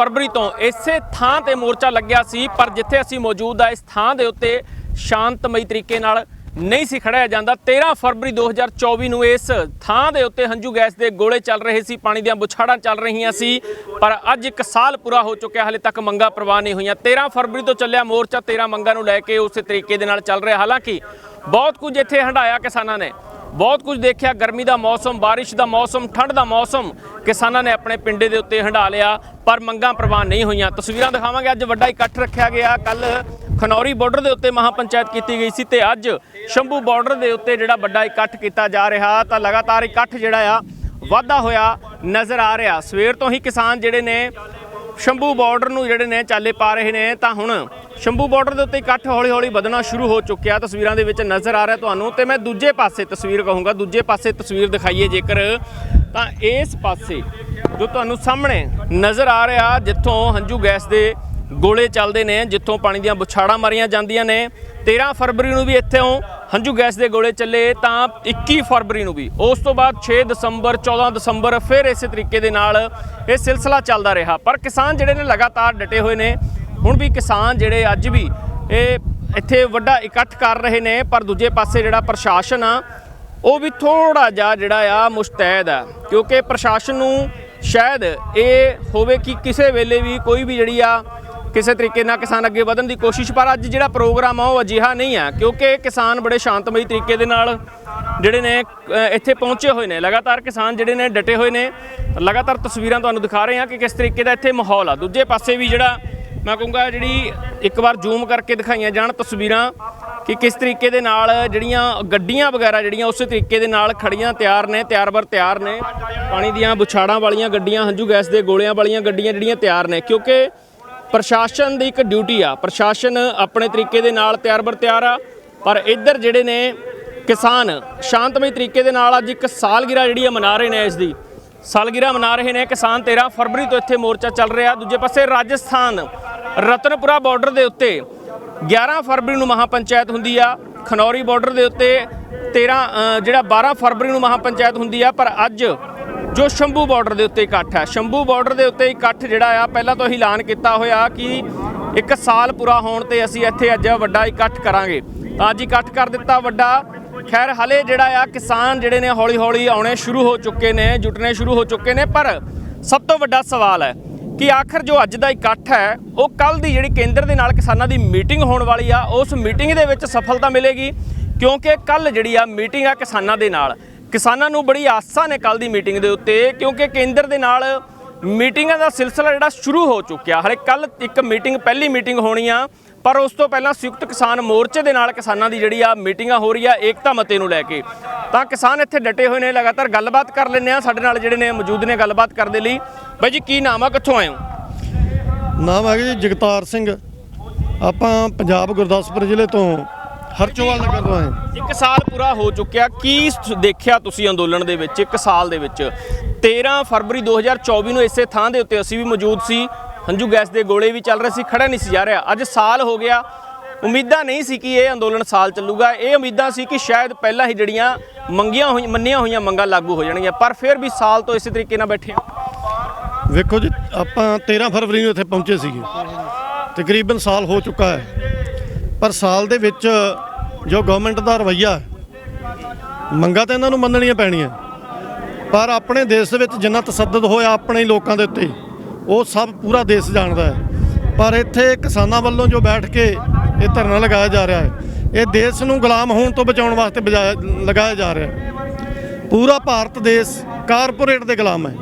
ਫਰਵਰੀ ਤੋਂ ਇਸੇ ਥਾਂ ਤੇ ਮੋਰਚਾ ਲੱਗਿਆ ਸੀ, ਪਰ ਜਿੱਥੇ ਅਸੀਂ ਮੌਜੂਦ ਆ, ਇਸ ਥਾਂ ਦੇ ਉੱਤੇ ਸ਼ਾਂਤਮਈ ਤਰੀਕੇ ਨਾਲ ਨਹੀਂ ਸੀ ਖੜਿਆ ਜਾਂਦਾ। 13 ਫਰਵਰੀ 2024 ਨੂੰ ਇਸ ਥਾਂ ਦੇ ਉੱਤੇ ਹੰਝੂ ਗੈਸ ਦੇ ਗੋਲੇ ਚੱਲ ਰਹੇ ਸੀ, ਪਾਣੀ ਦੀਆਂ ਬੁਛਾੜਾਂ ਚੱਲ ਰਹੀਆਂ ਸੀ, ਪਰ ਅੱਜ ਇੱਕ ਸਾਲ ਪੂਰਾ ਹੋ ਚੁੱਕਿਆ, ਹਲੇ ਤੱਕ ਮੰਗਾਂ ਪ੍ਰਵਾਨ ਨਹੀਂ ਹੋਈਆਂ। 13 ਫਰਵਰੀ ਤੋਂ ਚੱਲਿਆ ਮੋਰਚਾ 13 ਮੰਗਾਂ ਨੂੰ ਲੈ ਕੇ ਉਸੇ ਤਰੀਕੇ ਦੇ ਨਾਲ ਚੱਲ ਰਿਹਾ। ਹਾਲਾਂਕਿ ਬਹੁਤ ਕੁਝ ਇੱਥੇ ਹੰਡਾਇਆ ਕਿਸਾਨਾਂ ਨੇ। ਬਹੁਤ ਕੁਝ ਦੇਖਿਆ। ਗਰਮੀ ਦਾ ਮੌਸਮ, ਬਾਰਿਸ਼ ਦਾ ਮੌਸਮ, ਠੰਡ ਦਾ ਮੌਸਮ, ਕਿਸਾਨਾਂ ਨੇ ਆਪਣੇ ਪਿੰਡੇ ਦੇ ਉੱਤੇ ਹੰਡਾ ਲਿਆ, ਪਰ ਮੰਗਾਂ ਪ੍ਰਵਾਨ ਨਹੀਂ ਹੋਈਆਂ। ਤਸਵੀਰਾਂ ਦਿਖਾਵਾਂਗੇ। ਅੱਜ ਵੱਡਾ ਇਕੱਠ ਰੱਖਿਆ ਗਿਆ। ਕੱਲ ਖਨੌਰੀ ਬਾਰਡਰ ਦੇ ਉੱਤੇ ਮਹਾਪੰਚਾਇਤ ਕੀਤੀ ਗਈ ਸੀ ਤੇ ਅੱਜ ਸ਼ੰਭੂ ਬਾਰਡਰ ਦੇ ਉੱਤੇ ਜਿਹੜਾ ਵੱਡਾ ਇਕੱਠ ਕੀਤਾ ਜਾ ਰਿਹਾ, ਤਾਂ ਲਗਾਤਾਰ ਇਕੱਠ ਜਿਹੜਾ ਆ, ਵਾਧਾ ਹੋਇਆ ਨਜ਼ਰ ਆ ਰਿਹਾ। ਸਵੇਰ ਤੋਂ ਹੀ ਕਿਸਾਨ ਜਿਹੜੇ ਨੇ ਸ਼ੰਭੂ ਬਾਰਡਰ ਨੂੰ ਜਿਹੜੇ ਨੇ ਚਾਲੇ ਪਾ ਰਹੇ ਨੇ, ਤਾਂ ਹੁਣ ਸ਼ੰਭੂ ਬਾਰਡਰ ਦੇ ਉੱਤੇ ਇਕੱਠ ਹੌਲੀ-ਹੌਲੀ ਵਧਣਾ ਸ਼ੁਰੂ ਹੋ ਚੁੱਕਿਆ। ਤਸਵੀਰਾਂ ਦੇ ਵਿੱਚ ਨਜ਼ਰ ਆ ਰਿਹਾ ਤੁਹਾਨੂੰ ਤੇ ਮੈਂ ਦੂਜੇ ਪਾਸੇ ਤਸਵੀਰ ਕਹੂੰਗਾ, ਦੂਜੇ ਪਾਸੇ ਤਸਵੀਰ ਦਿਖਾਈਏ ਜੇਕਰ। ਤਾਂ ਇਸ ਪਾਸੇ ਜੋ ਤੁਹਾਨੂੰ ਸਾਹਮਣੇ ਨਜ਼ਰ ਆ ਰਿਹਾ, ਜਿੱਥੋਂ ਹੰਝੂ ਗੈਸ ਦੇ ਗੋਲੇ ਚੱਲਦੇ ਨੇ, ਜਿੱਥੋਂ ਪਾਣੀ ਦੀਆਂ ਬੁਛਾੜਾਂ ਮਾਰੀਆਂ ਜਾਂਦੀਆਂ ਨੇ। 13 ਫਰਵਰੀ ਨੂੰ ਵੀ ਇੱਥੋਂ ਹੰਝੂ ਗੈਸ ਦੇ ਗੋਲੇ ਚੱਲੇ ਤਾਂ 21 ਫਰਵਰੀ ਨੂੰ ਵੀ। ਉਸ ਤੋਂ ਬਾਅਦ 6 ਦਸੰਬਰ 14 ਦਸੰਬਰ ਫਿਰ ਇਸੇ ਤਰੀਕੇ ਦੇ ਨਾਲ ਇਹ ਸਿਲਸਿਲਾ ਚੱਲਦਾ ਰਿਹਾ। ਪਰ ਕਿਸਾਨ ਜਿਹੜੇ ਨੇ ਲਗਾਤਾਰ ਡਟੇ ਹੋਏ ਨੇ, ਹੁਣ ਵੀ ਕਿਸਾਨ ਜਿਹੜੇ ਅੱਜ ਵੀ ਇਹ ਇੱਥੇ ਵੱਡਾ ਇਕੱਠ ਕਰ ਰਹੇ ਨੇ, ਪਰ ਦੂਜੇ ਪਾਸੇ ਜਿਹੜਾ ਪ੍ਰਸ਼ਾਸਨ ਆ, ਉਹ ਵੀ ਥੋੜਾ ਜਿਹਾ ਜਿਹੜਾ ਆ ਮੁਸ਼ਤੈਦ ਆ। ਕਿਉਂਕਿ ਪ੍ਰਸ਼ਾਸਨ ਨੂੰ ਸ਼ਾਇਦ ਇਹ ਹੋਵੇ ਕਿ ਕਿਸੇ ਵੇਲੇ ਵੀ ਕੋਈ ਵੀ ਜਿਹੜੀ ਆ ਕਿਸੇ ਤਰੀਕੇ ਨਾਲ ਕਿਸਾਨ ਅੱਗੇ ਵਧਣ ਦੀ ਕੋਸ਼ਿਸ਼, ਪਰ ਅੱਜ ਜਿਹੜਾ ਪ੍ਰੋਗਰਾਮ ਆ ਉਹ ਅਜਿਹਾ ਨਹੀਂ ਆ, ਕਿਉਂਕਿ ਕਿਸਾਨ ਬੜੇ ਸ਼ਾਂਤਮਈ ਤਰੀਕੇ ਦੇ ਨਾਲ ਜਿਹੜੇ ਨੇ ਇੱਥੇ ਪਹੁੰਚੇ ਹੋਏ ਨੇ। ਲਗਾਤਾਰ ਕਿਸਾਨ ਜਿਹੜੇ ਨੇ ਡਟੇ ਹੋਏ ਨੇ। ਲਗਾਤਾਰ ਤਸਵੀਰਾਂ ਤੁਹਾਨੂੰ ਦਿਖਾ ਰਹੇ ਹਾਂ ਕਿ ਕਿਸ ਤਰੀਕੇ ਦਾ ਇੱਥੇ ਮਾਹੌਲ ਆ। ਦੂਜੇ ਪਾਸੇ ਵੀ ਜਿਹੜਾ ਮੈਂ ਕਹੂੰਗਾ ਜਿਹੜੀ ਇੱਕ ਵਾਰ ਜ਼ੂਮ ਕਰਕੇ ਦਿਖਾਈਆਂ ਜਾਣ ਤਸਵੀਰਾਂ ਕਿ ਕਿਸ ਤਰੀਕੇ ਦੇ ਨਾਲ ਜਿਹੜੀਆਂ ਗੱਡੀਆਂ ਵਗੈਰਾ ਜਿਹੜੀਆਂ ਉਸੇ ਤਰੀਕੇ ਦੇ ਨਾਲ ਖੜੀਆਂ, ਤਿਆਰ ਨੇ, ਤਿਆਰ ਬਰ ਤਿਆਰ ਨੇ। ਪਾਣੀ ਦੀਆਂ ਬੁਛਾੜਾਂ ਵਾਲੀਆਂ ਗੱਡੀਆਂ, ਹੰਝੂ ਗੈਸ ਦੇ ਗੋਲਿਆਂ ਵਾਲੀਆਂ ਗੱਡੀਆਂ ਜਿਹੜੀਆਂ ਤਿਆਰ ਨੇ। ਕਿਉਂਕਿ ਪ੍ਰਸ਼ਾਸਨ ਦੀ ਇੱਕ ਡਿਊਟੀ ਆ। ਪ੍ਰਸ਼ਾਸਨ ਆਪਣੇ ਤਰੀਕੇ ਦੇ ਨਾਲ ਤਿਆਰ ਬਰ ਤਿਆਰ ਆ। ਪਰ ਇੱਧਰ ਜਿਹੜੇ ਨੇ ਕਿਸਾਨ, ਸ਼ਾਂਤਮਈ ਤਰੀਕੇ ਦੇ ਨਾਲ ਅੱਜ ਇੱਕ ਸਾਲਗਿਰਾ ਜਿਹੜੀ ਆ ਮਨਾ ਰਹੇ ਨੇ ਇਸ ਦੀ। ਸਾਲਗਿਰਾ ਮਨਾ ਰਹੇ ਨੇ ਕਿਸਾਨ 13 ਫਰਵਰੀ ਤੋਂ ਇੱਥੇ ਮੋਰਚਾ ਚੱਲ ਰਿਹਾ। ਦੂਜੇ ਪਾਸੇ ਰਾਜਸਥਾਨ, ਰਤਨਪੁਰਾ ਬਾਰਡਰ ਦੇ ਉੱਤੇ 11 ਫਰਵਰੀ ਨੂੰ ਮਹਾਪੰਚਾਇਤ ਹੁੰਦੀ ਆ। ਖਨੌਰੀ ਬਾਰਡਰ ਦੇ ਉੱਤੇ 13 ਜਿਹੜਾ 12 ਫਰਵਰੀ ਨੂੰ ਮਹਾਪੰਚਾਇਤ ਹੁੰਦੀ ਆ। ਪਰ ਅੱਜ ਜੋ ਸ਼ੰਭੂ ਬਾਰਡਰ ਦੇ ਉੱਤੇ ਇਕੱਠ ਹੈ। ਸ਼ੰਭੂ ਬਾਰਡਰ ਦੇ ਉੱਤੇ ਇਕੱਠ ਜਿਹੜਾ ਆ, ਪਹਿਲਾਂ ਤੋਂ ਹੀ ਐਲਾਨ ਕੀਤਾ ਹੋਇਆ ਕਿ ਇੱਕ ਸਾਲ ਪੂਰਾ ਹੋਣ ਤੇ ਅਸੀਂ ਇੱਥੇ ਅੱਜ ਵੱਡਾ ਇਕੱਠ ਕਰਾਂਗੇ। ਤਾਂ ਅੱਜ ਇਕੱਠ ਕਰ ਦਿੱਤਾ ਵੱਡਾ। ਖੈਰ, ਹਲੇ ਜਿਹੜਾ ਆ, ਕਿਸਾਨ ਜਿਹੜੇ ਨੇ ਹੌਲੀ ਹੌਲੀ ਆਉਣੇ ਸ਼ੁਰੂ ਹੋ ਚੁੱਕੇ ਨੇ ਜੁਟਨੇ ਸ਼ੁਰੂ ਹੋ ਚੁੱਕੇ ਨੇ, ਪਰ ਸਭ ਤੋਂ ਵੱਡਾ ਸਵਾਲ ਹੈ ਕਿ ਆਖਰ ਜੋ ਅੱਜ ਦਾ ਇਕੱਠ ਹੈ, ਉਹ ਕੱਲ ਦੀ ਜਿਹੜੀ ਕੇਂਦਰ ਦੇ ਨਾਲ ਕਿਸਾਨਾਂ ਦੀ ਮੀਟਿੰਗ ਹੋਣ ਵਾਲੀ ਆ, ਉਸ ਮੀਟਿੰਗ ਦੇ ਵਿੱਚ ਸਫਲਤਾ ਮਿਲੇਗੀ। ਕਿਉਂਕਿ ਕੱਲ ਜਿਹੜੀ ਆ ਮੀਟਿੰਗ ਆ ਕਿਸਾਨਾਂ ਦੇ ਨਾਲ। ਕਿਸਾਨਾਂ ਨੂੰ ਬੜੀ ਆਸਾਂ ਨੇ ਕੱਲ ਦੀ ਮੀਟਿੰਗ ਦੇ ਉੱਤੇ, ਕਿਉਂਕਿ ਕੇਂਦਰ ਦੇ ਨਾਲ ਮੀਟਿੰਗਾਂ ਦਾ ਸਿਲਸਿਲਾ ਜਿਹੜਾ ਸ਼ੁਰੂ ਹੋ ਚੁੱਕਿਆ। ਹਲੇ ਕੱਲ ਇੱਕ ਮੀਟਿੰਗ, ਪਹਿਲੀ ਮੀਟਿੰਗ ਹੋਣੀ ਆ, ਪਰ ਉਸ ਤੋਂ ਪਹਿਲਾਂ ਸੰਯੁਕਤ ਕਿਸਾਨ ਮੋਰਚੇ ਦੇ ਨਾਲ ਕਿਸਾਨਾਂ ਦੀ ਜਿਹੜੀ ਆ ਮੀਟਿੰਗਾਂ ਹੋ ਰਹੀ ਆ ਏਕਤਾ ਮਤੇ ਨੂੰ ਲੈ ਕੇ। ਤਾਂ ਕਿਸਾਨ ਇੱਥੇ ਡਟੇ ਹੋਏ ਨੇ, ਲਗਾਤਾਰ ਗੱਲਬਾਤ ਕਰ ਲੈਂਦੇ ਆ, ਸਾਡੇ ਨਾਲ ਜਿਹੜੇ ਨੇ ਮੌਜੂਦ ਨੇ ਗੱਲਬਾਤ ਕਰਨ ਦੇ ਲਈ। ਬਾਈ ਜੀ, ਕੀ ਨਾਮ ਆ? ਕਿੱਥੋਂ ਆਏ ਹੋ? ਨਾਮ ਹੈਗਾ ਜੀ ਜਗਤਾਰ ਸਿੰਘ। ਆਪਾਂ ਪੰਜਾਬ ਗੁਰਦਾਸਪੁਰ ਜ਼ਿਲ੍ਹੇ ਤੋਂ ਹਰਚੋਵਾਲ ਨਗਰ ਤੋਂ ਆਏ ਇੱਕ ਸਾਲ ਪੂਰਾ ਹੋ ਚੁੱਕਿਆ। ਕੀ ਦੇਖਿਆ ਤੁਸੀਂ ਅੰਦੋਲਨ ਦੇ ਵਿੱਚ ਇੱਕ ਸਾਲ ਦੇ ਵਿੱਚ? 13 ਫਰਵਰੀ 2024 ਨੂੰ ਇਸੇ ਥਾਂ ਦੇ ਉੱਤੇ ਅਸੀਂ ਵੀ ਮੌਜੂਦ ਸੀ। ਹੰਝੂ ਗੈਸ ਦੇ ਗੋਲੇ ਵੀ ਚੱਲ ਰਹੇ ਸੀ ਖੜਾ ਨਹੀਂ ਸੀ ਜਾ ਰਿਹਾ। ਅੱਜ ਸਾਲ ਹੋ ਗਿਆ। ਉਮੀਦਾਂ ਨਹੀਂ ਸੀ ਕਿ ਇਹ ਅੰਦੋਲਨ ਸਾਲ ਚੱਲੂਗਾ। ਇਹ ਉਮੀਦਾਂ ਸੀ ਕਿ ਸ਼ਾਇਦ ਪਹਿਲਾਂ ਹੀ ਜਿਹੜੀਆਂ ਮੰਗੀਆਂ ਹੋਈਆਂ ਮੰਨੀਆਂ ਹੋਈਆਂ ਮੰਗਾਂ ਲਾਗੂ ਹੋ ਜਾਣਗੀਆਂ ਪਰ ਫਿਰ ਵੀ ਸਾਲ ਤੋਂ ਇਸੇ ਤਰੀਕੇ ਨਾਲ ਬੈਠੇ ਹਾਂ। ਵੇਖੋ ਜੀ ਆਪਾਂ 13 ਫਰਵਰੀ ਨੂੰ ਇੱਥੇ ਪਹੁੰਚੇ ਸੀਗੇ। ਤਕਰੀਬਨ ਸਾਲ ਹੋ ਚੁੱਕਾ ਹੈ। ਪਰ ਸਾਲ ਦੇ ਵਿੱਚ ਜੋ ਗਵਰਨਮੈਂਟ ਦਾ ਰਵੱਈਆ ਮੰਗਾਂ ਤਾਂ ਇਹਨਾਂ ਨੂੰ ਮੰਨਣੀਆਂ ਪੈਣੀਆਂ। ਪਰ ਆਪਣੇ ਦੇਸ਼ ਦੇ ਵਿੱਚ ਜਿੰਨਾ ਤਸੱਦਦ ਹੋਇਆ ਆਪਣੇ ਲੋਕਾਂ ਦੇ ਉੱਤੇ, ਉਹ ਸਭ ਪੂਰਾ ਦੇਸ਼ ਜਾਣਦਾ ਹੈ। ਪਰ ਇੱਥੇ ਕਿਸਾਨਾਂ ਵੱਲੋਂ ਜੋ ਬੈਠ ਕੇ ਇਹ ਧਰਨਾ ਲਗਾਇਆ ਜਾ ਰਿਹਾ ਹੈ, ਇਹ ਦੇਸ਼ ਨੂੰ ਗੁਲਾਮ ਹੋਣ ਤੋਂ ਬਚਾਉਣ ਵਾਸਤੇ ਬਜਾਇਆ- ਲਗਾਇਆ ਜਾ ਰਿਹਾ ਹੈ। ਪੂਰਾ ਭਾਰਤ ਦੇਸ਼ ਕਾਰਪੋਰੇਟ ਦੇ ਗੁਲਾਮ ਹੈ।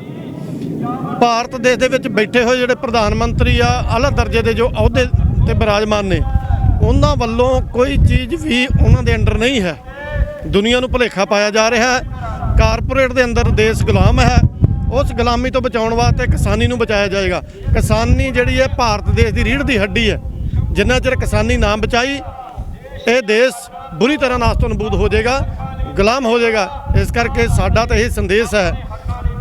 ਭਾਰਤ ਦੇਸ਼ ਦੇ ਵਿੱਚ ਬੈਠੇ ਹੋਏ ਜਿਹੜੇ ਪ੍ਰਧਾਨ ਮੰਤਰੀ ਆ ਆਲਾ ਦਰਜੇ ਦੇ ਜੋ ਅਹੁਦੇ ਤੇ ਬਿਰਾਜਮਾਨ ਨੇ ਉਹਨਾਂ ਵੱਲੋਂ ਕੋਈ ਚੀਜ਼ ਵੀ ਉਹਨਾਂ ਦੇ ਅੰਡਰ ਨਹੀਂ ਹੈ। ਦੁਨੀਆ ਨੂੰ ਭੁਲੇਖਾ ਪਾਇਆ ਜਾ ਰਿਹਾ ਹੈ। ਕਾਰਪੋਰੇਟ ਦੇ ਅੰਦਰ ਦੇਸ਼ ਗੁਲਾਮ ਹੈ। ਉਸ ਗੁਲਾਮੀ ਤੋਂ ਬਚਾਉਣ ਵਾਸਤੇ ਕਿਸਾਨੀ ਨੂੰ ਬਚਾਇਆ ਜਾਏਗਾ। ਕਿਸਾਨੀ ਜਿਹੜੀ ਹੈ, ਭਾਰਤ ਦੇਸ਼ ਦੀ ਰੀੜ੍ਹ ਦੀ ਹੱਡੀ ਹੈ। ਜਿੰਨਾ ਚਿਰ ਕਿਸਾਨੀ ਨਾ ਬਚਾਈ, ਇਹ ਦੇਸ਼ ਬੁਰੀ ਤਰ੍ਹਾਂ ਨਾਸ ਤੋਂ ਨਬੂਦ ਹੋ ਜਾਏਗਾ, ਗੁਲਾਮ ਹੋ ਜਾਏਗਾ। ਇਸ ਕਰਕੇ ਸਾਡਾ ਤਾਂ ਇਹ ਸੰਦੇਸ਼ ਹੈ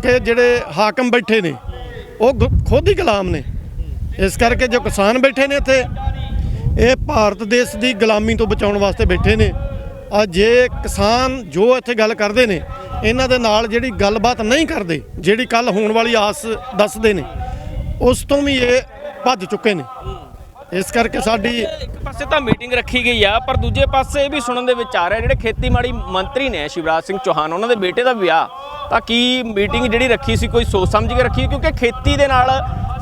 ਕਿ ਜਿਹੜੇ ਹਾਕਮ ਬੈਠੇ ਨੇ, ਉਹ ਗੁ- ਖੁਦ ਹੀ ਗੁਲਾਮ ਨੇ। ਇਸ ਕਰਕੇ ਜੋ ਕਿਸਾਨ ਬੈਠੇ ਨੇ ਇੱਥੇ ਇਹ ਭਾਰਤ ਦੇਸ਼ ਦੀ ਗੁਲਾਮੀ ਤੋਂ ਬਚਾਉਣ ਵਾਸਤੇ ਬੈਠੇ ਨੇ। ਆ ਜੇ ਕਿਸਾਨ ਜੋ ਇੱਥੇ ਗੱਲ ਕਰਦੇ ਨੇ, ਇਹਨਾਂ ਦੇ ਨਾਲ ਜਿਹੜੀ ਗੱਲਬਾਤ ਨਹੀਂ ਕਰਦੇ, ਜਿਹੜੀ ਕੱਲ ਹੋਣ ਵਾਲੀ ਆਸ ਦੱਸਦੇ ਨੇ, ਉਸ ਤੋਂ ਵੀ ਇਹ ਭੱਜ ਚੁੱਕੇ ਨੇ। ਇਸ ਕਰਕੇ ਸਾਡੀ ਇੱਕ ਪਾਸੇ ਤਾਂ ਮੀਟਿੰਗ ਰੱਖੀ ਗਈ ਆ, ਪਰ ਦੂਜੇ ਪਾਸੇ ਇਹ ਵੀ ਸੁਣਨ ਦੇ ਵਿੱਚ ਆ ਰਿਹਾ, ਜਿਹੜੇ ਖੇਤੀਬਾੜੀ ਮੰਤਰੀ ਨੇ ਸ਼ਿਵਰਾਜ ਸਿੰਘ ਚੌਹਾਨ, ਉਹਨਾਂ ਦੇ ਬੇਟੇ ਦਾ ਵਿਆਹ, ਤਾਂ ਕੀ ਮੀਟਿੰਗ ਜਿਹੜੀ ਰੱਖੀ ਸੀ, ਕੋਈ ਸੋਚ ਸਮਝ ਕੇ ਰੱਖੀ ਕਿਉਂਕਿ ਖੇਤੀ ਦੇ ਨਾਲ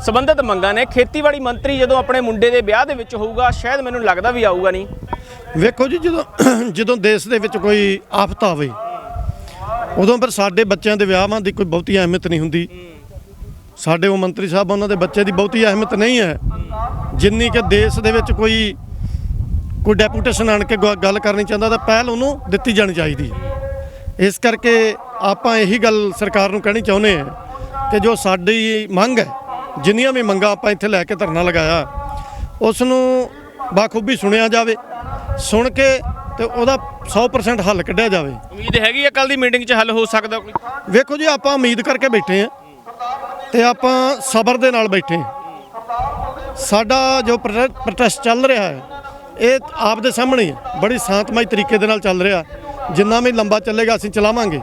ਸੰਬੰਧਿਤ ਮੰਗਾਂ ਨੇ ਖੇਤੀਬਾੜੀ ਮੰਤਰੀ ਜਦੋਂ ਆਪਣੇ ਮੁੰਡੇ ਦੇ ਵਿਆਹ ਦੇ ਵਿੱਚ ਹੋਊਗਾ, ਸ਼ਾਇਦ ਮੈਨੂੰ ਲੱਗਦਾ ਵੀ ਆਊਗਾ ਨਹੀਂ। ਵੇਖੋ ਜੀ, ਜਦੋਂ ਜਦੋਂ ਦੇਸ਼ ਦੇ ਵਿੱਚ ਕੋਈ ਆਫਤ ਆਵੇ, ਉਦੋਂ ਫਿਰ ਸਾਡੇ ਬੱਚਿਆਂ ਦੇ ਵਿਆਹਾਂ ਦੀ ਕੋਈ ਬਹੁਤੀ ਅਹਿਮੀਅਤ ਨਹੀਂ ਹੁੰਦੀ। ਸਾਡੇ ਉਹ ਮੰਤਰੀ ਸਾਹਿਬ, ਉਹਨਾਂ ਦੇ ਬੱਚੇ ਦੀ ਬਹੁਤੀ ਅਹਿਮੀਅਤ ਨਹੀਂ ਹੈ। ਜਿੰਨੀ ਕਿ ਦੇਸ਼ ਦੇ ਵਿੱਚ ਕੋਈ ਕੋਈ ਡੈਪੂਟੇਸ਼ਨ ਆਣ ਕੇ ਗ- ਗੱਲ ਕਰਨੀ ਚਾਹੁੰਦਾ, ਤਾਂ ਪਹਿਲ ਉਹਨੂੰ ਦਿੱਤੀ ਜਾਣੀ ਚਾਹੀਦੀ ਇਸ ਕਰਕੇ ਆਪਾਂ ਇਹੀ ਗੱਲ ਸਰਕਾਰ ਨੂੰ ਕਹਿਣੀ ਚਾਹੁੰਦੇ ਹਾਂ ਕਿ ਜੋ ਸਾਡੀ ਮੰਗ ਹੈ ਜਿੰਨੀਆਂ ਵੀ ਮੰਗਾਂ ਆਪਾਂ ਇੱਥੇ ਲੈ ਕੇ ਧਰਨਾ ਲਗਾਇਆ ਉਸ ਨੂੰ ਬਾਖੂਬੀ ਸੁਣਿਆ ਜਾਵੇ ਸੁਣ ਕੇ ਤੇ ਉਹਦਾ 100% ਹੱਲ ਕੱਢਿਆ ਜਾਵੇ। ਉਮੀਦ ਹੈਗੀ ਆ ਕੱਲ ਦੀ ਮੀਟਿੰਗ 'ਚ ਹੱਲ ਹੋ ਸਕਦਾ ਕੋਈ? ਵੇਖੋ ਜੀ ਆਪਾਂ ਉਮੀਦ ਕਰਕੇ ਬੈਠੇ ਆ ਤੇ ਆਪਾਂ ਸਬਰ ਦੇ ਨਾਲ ਬੈਠੇ ਸਾਡਾ ਜੋ ਪ੍ਰੋਟੈ- ਪ੍ਰੋਟੈਸਟ ਚੱਲ ਰਿਹਾ ਹੈ ਇਹ ਆਪ ਦੇ ਸਾਹਮਣੇ ਬੜੀ ਸ਼ਾਂਤਮਈ ਤਰੀਕੇ ਦੇ ਨਾਲ ਚੱਲ ਰਿਹਾ। ਜਿੰਨਾ ਵੀ ਲੰਬਾ ਚੱਲੇਗਾ ਅਸੀਂ ਚਲਾਵਾਂਗੇ।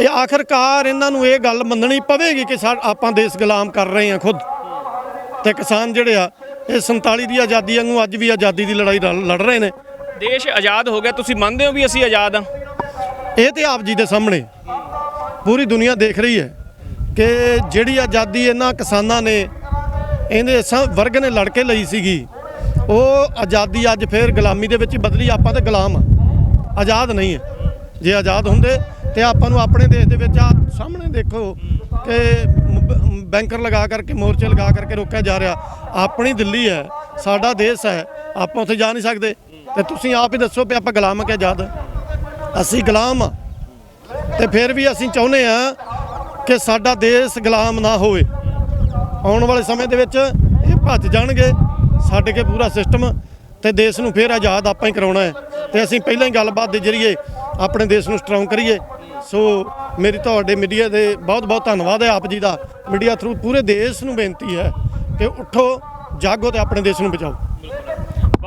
ਇਹ ਆਖਰਕਾਰ ਇਹਨਾਂ ਨੂੰ ਇਹ ਗੱਲ ਮੰਨਣੀ ਪਵੇਗੀ ਕਿ ਸਾ- ਆਪਾਂ ਦੇਸ਼ ਗੁਲਾਮ ਕਰ ਰਹੇ ਹਾਂ ਖੁਦ। ਤੇ ਕਿਸਾਨ ਜਿਹੜੇ ਆ ਇਹ 47 ਦੀ ਆਜ਼ਾਦੀ ਵਾਂਗੂ ਅੱਜ ਵੀ ਆਜ਼ਾਦੀ ਦੀ ਲੜਾਈ ਲੜ ਰਹੇ ਨੇ। ਦੇਸ਼ ਆਜ਼ਾਦ ਹੋ ਗਿਆ ਤੁਸੀਂ ਮੰਨਦੇ ਹੋ ਵੀ ਅਸੀਂ ਆਜ਼ਾਦ ਹਾਂ? ਇਹ ਤੇ ਆਪ ਜੀ ਦੇ ਸਾਹਮਣੇ ਪੂਰੀ ਦੁਨੀਆ ਦੇਖ ਰਹੀ ਹੈ ਕਿ ਜਿਹੜੀ ਆਜ਼ਾਦੀ ਇਹਨਾਂ ਕਿਸਾਨਾਂ ਨੇ ਇਹਦੇ ਸਭ ਵਰਗ ਨੇ ਲੜ ਕੇ ਲਈ ਸੀਗੀ ਉਹ ਆਜ਼ਾਦੀ ਅੱਜ ਫੇਰ ਗੁਲਾਮੀ ਦੇ ਵਿੱਚ ਬਦਲੀ ਆਪਾਂ ਤੇ ਗੁਲਾਮ ਆ ਆਜ਼ਾਦ ਨਹੀਂ ਹੈ। ਜੇ ਆਜ਼ਾਦ ਹੁੰਦੇ ਤੇ ਆਪਾਂ ਨੂੰ ਆਪਣੇ ਦੇਸ਼ ਦੇ ਵਿੱਚ ਆ ਸਾਹਮਣੇ ਦੇਖੋ ਕਿ ਬੈਂਕਰ ਲਗਾ ਕਰਕੇ, ਮੋਰਚੇ ਲਗਾ ਕਰਕੇ ਰੋਕਿਆ ਜਾ ਰਿਹਾ। ਆਪਣੀ ਦਿੱਲੀ ਹੈ, ਸਾਡਾ ਦੇਸ਼ ਹੈ, ਆਪਾਂ ਉੱਥੇ ਜਾ ਨਹੀਂ ਸਕਦੇ। ਤੇ ਤੁਸੀਂ ਆਪ ਹੀ ਦੱਸੋ ਵੀ ਆਪਾਂ ਗੁਲਾਮ ਆ ਕਿ ਅਸੀਂ ਗੁਲਾਮ ਆ ਤੇ ਫਿਰ ਵੀ ਅਸੀਂ ਚਾਹੁੰਦੇ ਆ ਕਿ ਸਾਡਾ ਦੇਸ਼ ਗੁਲਾਮ ਨਾ ਹੋਵੇ। ਆਉਣ ਵਾਲੇ ਸਮੇਂ ਦੇ ਵਿੱਚ ਇਹ ਭੱਜ ਜਾਣਗੇ ਛੱਡ ਕੇ ਪੂਰਾ ਸਿਸਟਮ ਤੇ ਦੇਸ਼ ਨੂੰ ਫਿਰ ਆਜ਼ਾਦ ਆਪਾਂ ਹੀ ਕਰਾਉਣਾ ਹੈ। ਤੇ ਅਸੀਂ ਪਹਿਲਾਂ ਹੀ ਗੱਲਬਾਤ ਦੇ ਜਰੀਏ ਆਪਣੇ ਦੇਸ਼ ਨੂੰ ਸਟਰੋਂਗ ਕਰੀਏ। ਸੋ ਮੇਰੀ ਤੁਹਾਡੇ ਮੀਡੀਆ ਦੇ ਬਹੁਤ ਬਹੁਤ ਧੰਨਵਾਦ ਹੈ ਆਪ ਜੀ ਦਾ। ਮੀਡੀਆ ਥਰੂ ਪੂਰੇ ਦੇਸ਼ ਨੂੰ ਬੇਨਤੀ ਹੈ ਕਿ ਉੱਠੋ, ਜਾਗੋ ਤੇ ਆਪਣੇ ਦੇਸ਼ ਨੂੰ ਬਚਾਓ।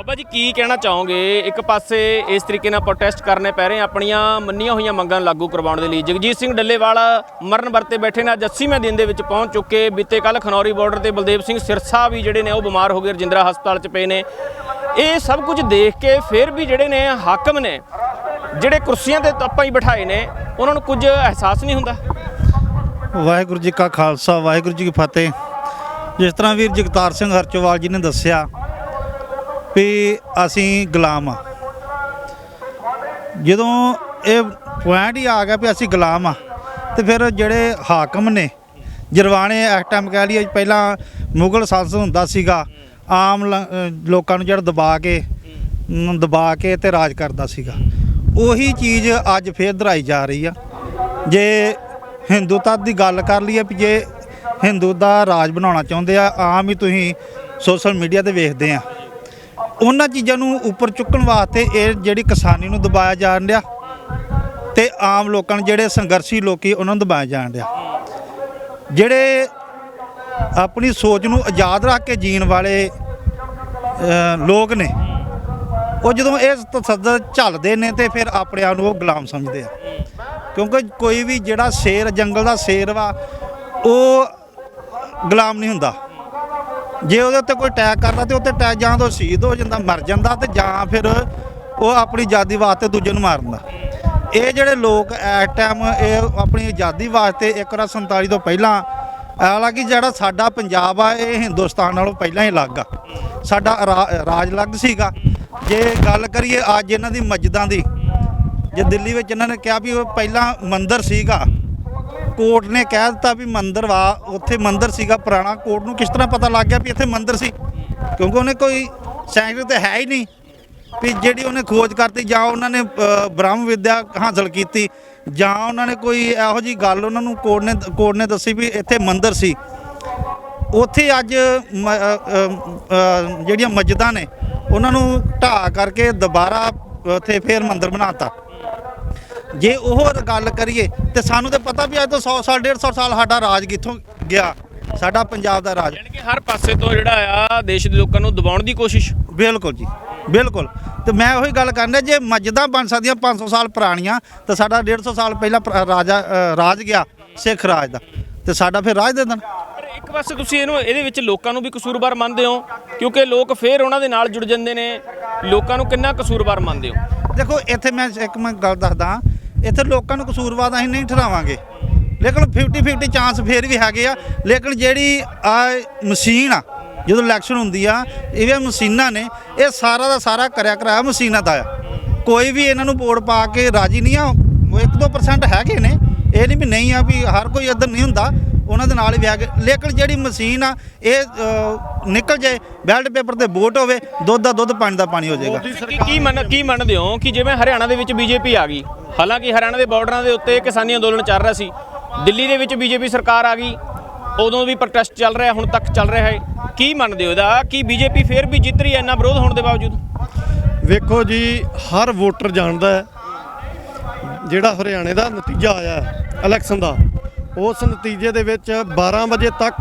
ਬਾਬਾ ਜੀ, ਕੀ ਕਹਿਣਾ ਚਾਹੋਗੇ? ਇੱਕ ਪਾਸੇ ਇਸ ਤਰੀਕੇ ਨਾਲ ਪ੍ਰੋਟੈਸਟ ਕਰਨੇ ਪੈ ਰਹੇ ਆਪਣੀਆਂ ਮੰਨੀਆਂ ਹੋਈਆਂ ਮੰਗਾਂ ਲਾਗੂ ਕਰਵਾਉਣ ਦੇ ਲਈ। ਜਗਜੀਤ ਸਿੰਘ ਡੱਲੇਵਾਲ ਮਰਨ ਵਰਤੇ ਬੈਠੇ ਨੇ, ਅੱਜ 80ਵੇਂ ਦਿਨ ਦੇ ਵਿੱਚ ਪਹੁੰਚ ਚੁੱਕੇ। ਬੀਤੇ ਕੱਲ ਖਨੌਰੀ ਬਾਰਡਰ ਤੇ ਬਲਦੇਵ ਸਿੰਘ ਸਿਰਸਾ ਵੀ ਜਿਹੜੇ ਨੇ, ਉਹ ਬਿਮਾਰ ਹੋ ਗਏ, ਰਜਿੰਦਰਾ ਹਸਪਤਾਲ 'ਚ ਪਏ ਨੇ। ਇਹ ਸਭ ਕੁਝ ਦੇਖ ਕੇ ਫਿਰ ਵੀ ਜਿਹੜੇ ਨੇ ਹਾਕਮ ਨੇ, ਜਿਹੜੇ ਕੁਰਸੀਆਂ ਤੇ ਆਪਾਂ ਹੀ ਬਿਠਾਏ ਨੇ, ਉਹਨਾਂ ਨੂੰ ਕੁਝ ਅਹਿਸਾਸ ਨਹੀਂ ਹੁੰਦਾ? ਵਾਹਿਗੁਰੂ ਜੀ ਕਾ ਖਾਲਸਾ, ਵਾਹਿਗੁਰੂ ਜੀ ਕੀ ਫਤਿਹ। ਜਿਸ ਤਰ੍ਹਾਂ ਵੀਰ ਜਗਤਾਰ ਸਿੰਘ ਹਰਚੋਵਾਲ ਜੀ ਨੇ ਦੱਸਿਆ ਵੀ ਅਸੀਂ ਗੁਲਾਮ ਆ। ਜਦੋਂ ਇਹ ਪੁਆਇੰਟ ਹੀ ਆ ਗਿਆ ਵੀ ਅਸੀਂ ਗੁਲਾਮ ਆ, ਤੇ ਫਿਰ ਜਿਹੜੇ ਹਾਕਮ ਨੇ ਜਰਵਾਣੇ ਇਸ ਟਾਈਮ ਕਹਿ ਲਈਏ, ਪਹਿਲਾਂ ਮੁਗਲ ਸ਼ਾਸਨ ਹੁੰਦਾ ਸੀਗਾ, ਆਮ ਲ- ਲੋਕਾਂ ਨੂੰ ਜਿਹੜਾ ਦਬਾ ਕੇ ਦਬਾ ਕੇ ਤੇ ਰਾਜ ਕਰਦਾ ਸੀਗਾ। ਉਹੀ ਚੀਜ਼ ਅੱਜ ਫੇਰ ਦੁਹਰਾਈ ਜਾ ਰਹੀ ਆ। ਜੇ ਹਿੰਦੂਤਾ ਦੀ ਗੱਲ ਕਰ ਲਈਏ ਵੀ ਜੇ ਹਿੰਦੂ ਦਾ ਰਾਜ ਬਣਾਉਣਾ ਚਾਹੁੰਦੇ ਆ, ਆਮ ਹੀ ਤੁਸੀਂ ਸੋਸ਼ਲ ਮੀਡੀਆ ਤੇ ਵੇਖਦੇ ਆ। ਉਹਨਾਂ ਚੀਜ਼ਾਂ ਨੂੰ ਉੱਪਰ ਚੁੱਕਣ ਵਾਸਤੇ ਇਹ ਜਿਹੜੀ ਕਿਸਾਨੀ ਨੂੰ ਦਬਾਇਆ ਜਾਣ ਰਿਹਾ ਤੇ ਆਮ ਲੋਕਾਂ ਨੂੰ ਜਿਹੜੇ ਸੰਘਰਸ਼ੀ ਲੋਕੀ ਉਹਨਾਂ ਨੂੰ ਦਬਾਇਆ ਜਾਣ ਰਿਹਾ ਜਿਹੜੇ ਆਪਣੀ ਸੋਚ ਨੂੰ ਆਜ਼ਾਦ ਰੱਖ ਕੇ ਜੀਣ ਵਾਲੇ ਲੋਕ ਨੇ, ਉਹ ਜਦੋਂ ਇਹ ਤਸੱਦਦ ਝੱਲਦੇ ਨੇ ਤੇ ਫਿਰ ਆਪਣੇ ਆਪ ਨੂੰ ਉਹ ਗੁਲਾਮ ਸਮਝਦੇ ਆ। ਕਿਉਂਕਿ ਕੋਈ ਵੀ ਜਿਹੜਾ ਸ਼ੇਰ, ਜੰਗਲ ਦਾ ਸ਼ੇਰ ਵਾ, ਉਹ ਗੁਲਾਮ ਨਹੀਂ ਹੁੰਦਾ। ਜੇ ਉਹਦੇ ਉੱਤੇ ਕੋਈ ਅਟੈਕ ਕਰਦਾ ਤੇ ਉੱਤੇ ਅਟੈਕ ਜਾਂ ਤਾਂ ਉਹ ਸ਼ਹੀਦ ਹੋ ਜਾਂਦਾ, ਮਰ ਜਾਂਦਾ ਤੇ ਜਾਂ ਫਿਰ ਉਹ ਆਪਣੀ ਆਜ਼ਾਦੀ ਵਾਸਤੇ ਦੂਜੇ ਨੂੰ ਮਾਰਦਾ ਇਹ ਜਿਹੜੇ ਲੋਕ ਇਸ ਟਾਈਮ ਇਹ ਆਪਣੀ ਆਜ਼ਾਦੀ ਵਾਸਤੇ ਇੱਕ ਵਾਰ 47 ਤੋਂ ਪਹਿਲਾਂ, ਹਾਲਾਂਕਿ ਜਿਹੜਾ ਸਾਡਾ ਪੰਜਾਬ ਆ, ਇਹ ਹਿੰਦੁਸਤਾਨ ਨਾਲੋਂ ਪਹਿਲਾਂ ਹੀ ਅਲੱਗ ਆ। ਸਾਡਾ ਰਾ- ਰਾਜ ਅਲੱਗ ਸੀਗਾ। ਜੇ ਗੱਲ ਕਰੀਏ ਅੱਜ ਇਹਨਾਂ ਦੀ ਮਸਜਿਦਾਂ ਦੀ, ਜੇ ਦਿੱਲੀ ਵਿੱਚ ਇਹਨਾਂ ਨੇ ਕਿਹਾ ਵੀ ਉਹ ਪਹਿਲਾਂ ਮੰਦਿਰ ਸੀਗਾ ਕੋਰਟ ਨੇ ਕਹਿ ਦਿੱਤਾ ਵੀ ਮੰਦਿਰ ਵਾ ਉੱਥੇ ਮੰਦਿਰ ਸੀਗਾ ਪੁਰਾਣਾ ਕੋਰਟ ਨੂੰ ਕਿਸ ਤਰ੍ਹਾਂ ਪਤਾ ਲੱਗ ਗਿਆ ਵੀ ਇੱਥੇ ਮੰਦਿਰ ਸੀ? ਕਿਉਂਕਿ ਉਹਨੇ ਕੋਈ ਸਾਇੰਸ ਤੇ ਹੈ ਹੀ ਨਹੀਂ। ਵੀ ਜਿਹੜੀ ਉਹਨੇ ਖੋਜ ਕਰਤੀ ਜਾਂ ਉਹਨਾਂ ਨੇ ਅ, ਬ੍ਰਹਮ ਵਿਦਿਆ ਹਾਸਲ ਕੀਤੀ ਜਾਂ ਉਹਨਾਂ ਨੇ ਕੋਈ ਇਹੋ ਜੀ ਗੱਲ ਉਹਨਾਂ ਨੂੰ ਕੋਰਟ ਨੇ ਕੋਰਟ ਨੇ ਦੱਸੀ ਵੀ ਇੱਥੇ ਮੰਦਿਰ ਸੀ। ਉੱਥੇ ਅੱਜ ਜਿਹੜੀਆਂ ਮਸਜਿਦਾਂ ਨੇ ਉਹਨਾਂ ਨੂੰ ਢਾਹ ਕਰਕੇ ਦੁਬਾਰਾ ਉੱਥੇ ਫੇਰ ਮੰਦਿਰ ਬਣਾਤਾ ਜੇ ਉਹ ਗੱਲ ਕਰੀਏ ਤੇ ਸਾਨੂੰ ਤੇ ਪਤਾ ਵੀ ਅੱਜ ਤੋਂ 100 ਸਾਲ 150 ਸਾਲ ਸਾਡਾ ਰਾਜ ਕਿੱਥੋਂ ਗਿਆ? ਸਾਡਾ ਪੰਜਾਬ ਦਾ ਰਾਜ। ਯਾਨੀ ਕਿ ਹਰ ਪਾਸੇ ਤੋਂ ਜਿਹੜਾ ਆ ਦੇਸ਼ ਦੇ ਲੋਕਾਂ ਨੂੰ ਦਬਾਉਣ ਦੀ ਕੋਸ਼ਿਸ਼। ਬਿਲਕੁਲ ਜੀ ਬਿਲਕੁਲ। ਤੇ ਮੈਂ ਉਹੀ ਗੱਲ ਕਰਨਾ ਜੇ ਮਸਜਿਦਾਂ ਬਣ ਸਕਦੀਆਂ 500 ਸਾਲ ਪੁਰਾਣੀਆਂ ਤਾਂ ਸਾਡਾ 150 ਸਾਲ ਪਹਿਲਾਂ ਰਾਜਾ ਰਾਜ ਗਿਆ ਸਿੱਖ ਰਾਜ ਦਾ। ਤੇ ਸਾਡਾ ਫਿਰ ਰਾਜ ਦੇ ਦੇਣ ਪਰ ਇੱਕ ਪਾਸੇ ਤੁਸੀਂ ਇਹਨੂੰ ਇਹਦੇ ਵਿੱਚ ਲੋਕਾਂ ਨੂੰ ਵੀ ਕਸੂਰਵਾਰ ਮੰਨਦੇ ਹੋ ਕਿਉਂਕਿ ਲੋਕ ਫੇਰ ਉਹਨਾਂ ਦੇ ਨਾਲ ਜੁੜ ਜਾਂਦੇ ਨੇ। ਲੋਕਾਂ ਨੂੰ ਕਿੰਨਾ ਕਸੂਰਵਾਰ ਮੰਨਦੇ ਹੋ? ਦੇਖੋ ਇੱਥੇ ਮੈਂ ਇੱਕ ਮੈਂ ਗੱਲ ਦੱਸਦਾ ਇੱਥੇ ਲੋਕਾਂ ਨੂੰ ਕਸੂਰਵਾਦ ਅਸੀਂ ਨਹੀਂ ਠਹਿਰਾਵਾਂਗੇ ਲੇਕਿਨ 50 50 ਚਾਂਸ ਫੇਰ ਵੀ ਹੈਗੇ ਆ। ਲੇਕਿਨ ਜਿਹੜੀ ਆ ਮਸ਼ੀਨ ਆ, ਜਦੋਂ ਇਲੈਕਸ਼ਨ ਹੁੰਦੀ ਆ, ਇਹ ਮਸ਼ੀਨਾਂ ਨੇ, ਇਹ ਸਾਰਾ ਦਾ ਸਾਰਾ ਕਰਿਆ ਕਰਾਇਆ ਮਸ਼ੀਨਾਂ ਦਾ ਆ। ਕੋਈ ਵੀ ਇਹਨਾਂ ਨੂੰ ਵੋਟ ਪਾ ਕੇ ਰਾਜੀ ਨਹੀਂ ਆ, ਉਹ 1-2% ਹੈਗੇ ਨੇ। ਇਹ ਨਹੀਂ ਵੀ ਨਹੀਂ ਆ ਵੀ ਹਰ ਕੋਈ ਇੱਧਰ ਨਹੀਂ ਹੁੰਦਾ। ਉਹਨਾਂ ਦੇ ਨਾਲ ਹੀ ਵਿਆਹ ਕੇ ਲੇਕਿਨ ਜਿਹੜੀ ਮਸ਼ੀਨ ਆ ਇਹ ਅ, ਨਿਕਲ ਜਾਏ ਬੈਲਟ ਪੇਪਰ ਤੇ ਵੋਟ ਹੋਵੇ ਦੁੱਧ ਦਾ ਦੁੱਧ ਪਾਣੀ ਦਾ ਪਾਣੀ ਹੋ ਜਾਏਗਾ। ਕੀ ਕੀ ਮੰਨ ਕੀ ਮੰਨਦੇ ਹੋ ਕਿ ਜਿਵੇਂ ਹਰਿਆਣਾ ਦੇ ਵਿੱਚ ਬੀਜੇਪੀ ਆ ਗਈ? ਹਾਲਾਂਕਿ ਹਰਿਆਣਾ ਦੇ ਬਾਰਡਰਾਂ ਦੇ ਉੱਤੇ ਕਿਸਾਨੀ ਅੰਦੋਲਨ ਚੱਲ ਰਿਹਾ ਸੀ। ਦਿੱਲੀ ਦੇ ਵਿੱਚ ਬੀਜੇਪੀ ਸਰਕਾਰ ਆ ਗਈ। ਉਦੋਂ ਵੀ ਪ੍ਰੋਟੈਸਟ ਚੱਲ ਰਿਹਾ ਹੁਣ ਤੱਕ ਚੱਲ ਰਿਹਾ ਹੈ। ਕੀ ਮੰਨਦੇ ਹੋ ਇਹਦਾ? ਕਿ ਬੀਜੇਪੀ ਫੇਰ ਵੀ ਜਿੱਤ ਰਹੀ ਹੈ ਇੰਨਾ ਵਿਰੋਧ ਹੋਣ ਦੇ ਬਾਵਜੂਦ? ਵੇਖੋ ਜੀ ਹਰ ਵੋਟਰ ਜਾਣਦਾ ਹੈ ਜਿਹੜਾ ਹਰਿਆਣੇ ਦਾ ਨਤੀਜਾ ਆਇਆ ਹੈ ਇਲੈਕਸ਼ਨ ਦਾ। ਉਸ ਨਤੀਜੇ ਦੇ ਵਿੱਚ 12 ਵਜੇ ਤੱਕ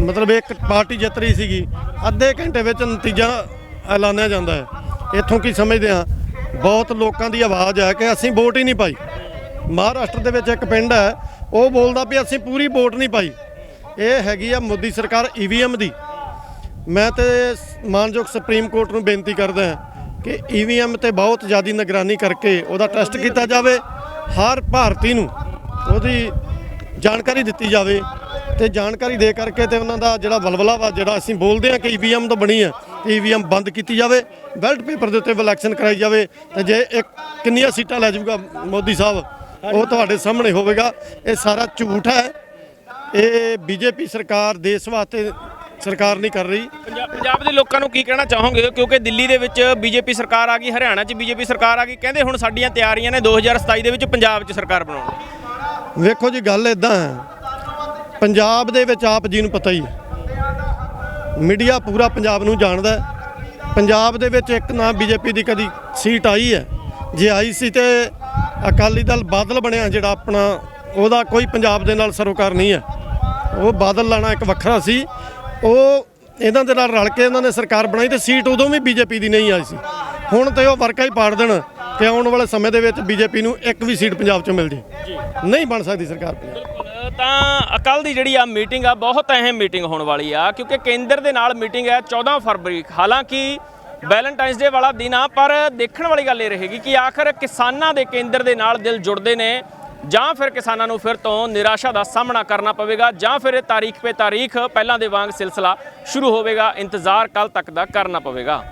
ਮਤਲਬ ਇੱਕ ਪਾਰਟੀ ਜਿੱਤ ਰਹੀ ਸੀਗੀ। ਅੱਧੇ ਘੰਟੇ ਵਿੱਚ ਨਤੀਜਾ ਐਲਾਨਿਆ ਜਾਂਦਾ ਹੈ। ਇੱਥੋਂ ਕੀ ਸਮਝਦੇ ਹਾਂ? ਬਹੁਤ ਲੋਕਾਂ ਦੀ ਆਵਾਜ਼ ਹੈ ਕਿ ਅਸੀਂ ਵੋਟ ਹੀ ਨਹੀਂ ਪਾਈ। ਮਹਾਰਾਸ਼ਟਰ ਦੇ ਵਿੱਚ ਇੱਕ ਪਿੰਡ ਹੈ, ਉਹ ਬੋਲਦਾ ਵੀ ਅਸੀਂ ਪੂਰੀ ਵੋਟ ਨਹੀਂ ਪਾਈ। ਇਹ ਹੈਗੀ ਆ ਮੋਦੀ ਸਰਕਾਰ ਈਵੀਐਮ ਦੀ। ਮੈਂ ਤੇ ਮਾਨਯੋਗ ਸੁਪਰੀਮ ਕੋਰਟ ਨੂੰ ਬੇਨਤੀ ਕਰਦਾ ਹਾਂ ਕਿ ਈਵੀਐਮ ਤੇ ਬਹੁਤ ਜ਼ਿਆਦਾ ਨਿਗਰਾਨੀ ਕਰਕੇ ਉਹਦਾ ਟੈਸਟ ਕੀਤਾ ਜਾਵੇ। ਹਰ ਭਾਰਤੀ ਨੂੰ ਉਹਦੀ ਜਾਣਕਾਰੀ ਦਿੱਤੀ ਜਾਵੇ ਤੇ ਜਾਣਕਾਰੀ ਦੇ ਕਰਕੇ ਤੇ ਉਹਨਾਂ ਦਾ ਜਿਹੜਾ ਵਲਵਲਾ ਵਾ ਜਿਹੜਾ ਅਸੀਂ ਬੋਲਦੇ ਹਾਂ ਕਿ ਈਵੀਐਮ ਤੋਂ ਬਣੀ ਹੈ ਈਵੀਐਮ ਬੰਦ ਕੀਤੀ ਜਾਵੇ ਬੈਲਟ ਪੇਪਰ ਦੇ ਉੱਤੇ ਇਲੈਕਸ਼ਨ ਕਰਾਈ ਜਾਵੇ ਤੇ ਜੇ ਇੱਕ ਕਿੰਨੀਆਂ ਸੀਟਾਂ ਲੈ ਜਾਊਗਾ ਮੋਦੀ ਸਾਹਿਬ ਉਹ ਤੁਹਾਡੇ ਸਾਹਮਣੇ ਹੋਵੇਗਾ। ਇਹ ਸਾਰਾ ਝੂਠ ਹੈ। ਇਹ ਬੀਜੇਪੀ ਸਰਕਾਰ ਦੇਸ਼ ਵਾਸਤੇ ਸਰਕਾਰ ਨਹੀਂ ਕਰ ਰਹੀ। ਪੰਜਾਬ ਪੰਜਾਬ ਦੇ ਲੋਕਾਂ ਨੂੰ ਕੀ ਕਹਿਣਾ ਚਾਹੋਗੇ? ਕਿਉਂਕਿ ਦਿੱਲੀ ਦੇ ਵਿੱਚ ਬੀਜੇਪੀ ਸਰਕਾਰ ਆ ਗਈ ਹਰਿਆਣਾ 'ਚ ਬੀਜੇਪੀ ਸਰਕਾਰ ਆ ਗਈ। ਕਹਿੰਦੇ ਹੁਣ ਸਾਡੀਆਂ ਤਿਆਰੀਆਂ ਨੇ 2027 ਦੇ ਵਿੱਚ ਪੰਜਾਬ 'ਚ ਸਰਕਾਰ ਬਣਾਉਣ ਦੀ। ਵੇਖੋ ਜੀ, ਗੱਲ ਇਦਾਂ ਹੈ। ਪੰਜਾਬ ਦੇ ਵਿੱਚ ਆਪ ਜੀ ਨੂੰ ਪਤਾ ਹੀ ਹੈ। ਮੀਡੀਆ ਪੂਰਾ ਪੰਜਾਬ ਨੂੰ ਜਾਣਦਾ ਪੰਜਾਬ ਦੇ ਵਿੱਚ ਇੱਕ ਨਾ ਬੀਜੇਪੀ ਦੀ ਕਦੀ ਸੀਟ ਆਈ ਹੈ। ਜੇ ਆਈ ਸੀ ਤੇ ਅਕਾਲੀ ਦਲ ਬਾਦਲ ਬਣਿਆ, ਜਿਹੜਾ ਆਪਣਾ, ਉਹਦਾ ਕੋਈ ਪੰਜਾਬ ਦੇ ਨਾਲ ਸਰੋਕਾਰ ਨਹੀਂ ਹੈ। ਉਹ ਬਾਦਲ ਲਾਣਾ ਇੱਕ ਵੱਖਰਾ ਸੀ। ਉਹ ਇਹਨਾਂ ਦੇ ਨਾਲ ਰਲ ਕੇ ਇਹਨਾਂ ਨੇ ਸਰਕਾਰ ਬਣਾਈ ਤੇ ਸੀਟ ਉਦੋਂ ਵੀ ਬੀਜੇਪੀ ਦੀ ਨਹੀਂ ਆਈ ਸੀ। ਹੁਣ ਤੇ ਉਹ ਵਰਕਾ ਹੀ ਪਾੜ ਦੇਣ। ਕਿ ਆਉਣ ਵਾਲੇ ਸਮੇਂ ਦੇ ਵਿੱਚ ਬੀਜੇਪੀ ਨੂੰ ਇੱਕ ਵੀ ਸੀਟ ਪੰਜਾਬ 'ਚੋਂ ਮਿਲ ਜੇ ਨਹੀਂ ਬਣ ਸਕਦੀ ਸਰਕਾਰ ਪੰਜਾਬ। ਤਾਂ ਕੱਲ ਦੀ ਜਿਹੜੀ ਆ ਮੀਟਿੰਗ ਆ, ਬਹੁਤ ਅਹਿਮ ਮੀਟਿੰਗ ਹੋਣ ਵਾਲੀ ਆ, ਕਿਉਂਕਿ ਕੇਂਦਰ ਦੇ ਨਾਲ ਮੀਟਿੰਗ ਹੈ 14 ਫਰਵਰੀ। ਹਾਲਾਂਕਿ ਵੈਲੈਂਟਾਈਨਸ ਡੇ ਵਾਲਾ ਦਿਨ ਆ, ਪਰ ਦੇਖਣ ਵਾਲੀ ਗੱਲ ਇਹ ਰਹੇਗੀ ਕਿ ਆਖਰ ਕਿਸਾਨਾਂ ਦੇ ਕੇਂਦਰ ਦੇ ਨਾਲ ਦਿਲ ਜੁੜਦੇ ਨੇ, ਜਾਂ ਫਿਰ ਕਿਸਾਨਾਂ ਨੂੰ ਫਿਰ ਤੋਂ ਨਿਰਾਸ਼ਾ ਦਾ ਸਾਹਮਣਾ ਕਰਨਾ ਪਵੇਗਾ, ਜਾਂ ਫਿਰ ਇਹ ਤਾਰੀਖ 'ਤੇ ਤਾਰੀਖ ਪਹਿਲਾਂ ਦੇ ਵਾਂਗ ਸਿਲਸਿਲਾ ਸ਼ੁਰੂ ਹੋਵੇਗਾ, ਇੰਤਜ਼ਾਰ ਕੱਲ ਤੱਕ ਦਾ ਕਰਨਾ ਪਵੇਗਾ।